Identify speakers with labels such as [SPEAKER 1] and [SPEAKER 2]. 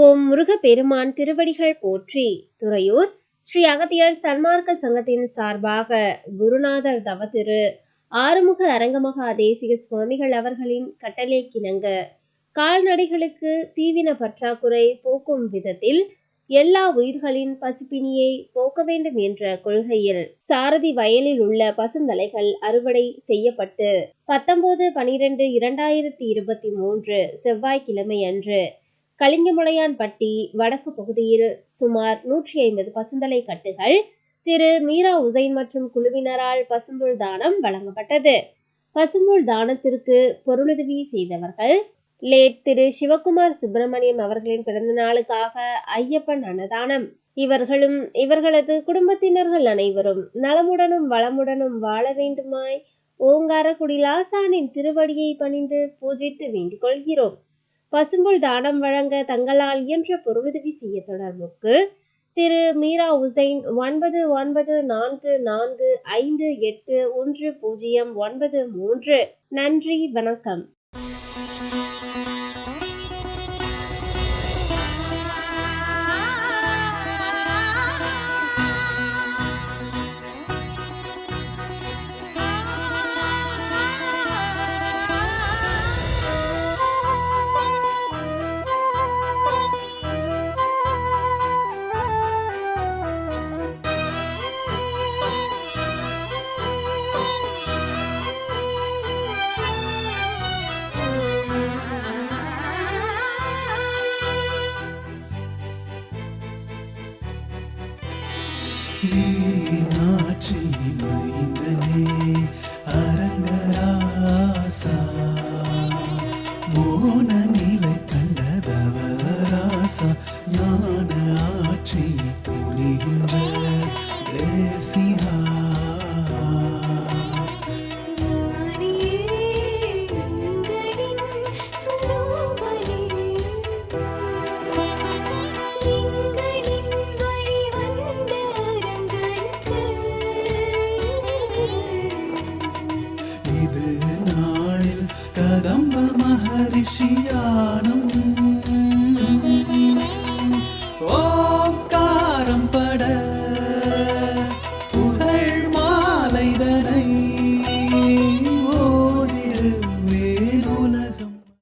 [SPEAKER 1] ஓம் முருகப்பெருமான் திருவடிகள் போற்றி. துறையூர் ஸ்ரீ அகத்தியர் சன்மார்க்க சங்கத்தின் சார்பாக குருநாதர் தவத்திரு ஆறுமுக அரங்கமகா தேசிக சுவாமிகள் அவர்களின் கட்டளைக்கிணங்க கால்நடைகளுக்கு தீவின பற்றாக்குறை போக்கும் விதத்தில் எல்லா உயிர்களின் பசிப்பினியை போக்க வேண்டும் என்ற கொள்கையில் சாரதி வயலில் உள்ள பசுந்தலைகள் அறுவடை செய்யப்பட்டு பத்தொன்பது பனிரெண்டு இரண்டாயிரத்தி இருபத்தி மூன்று செவ்வாய்க்கிழமை அன்று கலிங்கமுளையான்பட்டி வடக்கு பகுதியில் சுமார் நூற்றி ஐம்பது பசுந்தலை கட்டுகள் திரு மீரா உசைன் மற்றும் குழுவினரால் பசும்புல் தானம் வழங்கப்பட்டது. பசும்புல் தானத்திற்கு பொருளுதவி செய்தவர்கள் லேட் திரு சிவகுமார் சுப்பிரமணியம் அவர்களின் பிறந்த நாளுக்காக ஐயப்பன் அன்னதானம். இவர்களும் இவர்களது குடும்பத்தினர்கள் அனைவரும் நலமுடனும் வளமுடனும் வாழ வேண்டுமாய் ஓங்காரக்குடி லாசானின் திருவடியை பணிந்து பூஜித்து வேண்டிக் கொள்கிறோம். பசும்புல் தானம் வழங்க தங்களால் இயன்ற பொருளுதவி செய்ய தொடர்புக்கு திரு மீரா உசைன் ஒன்பது ஒன்பது நான்கு நான்கு ஐந்து எட்டு ஒன்று பூஜ்ஜியம் ஒன்பது மூன்று. நன்றி வணக்கம்.
[SPEAKER 2] மீனாட்சி மைந்தனே அரங்கராசா மோன நிலை கண்டதவராசா ஞான ஆட்சி புரிகின்ற தேசியா ঋষি আনন্দ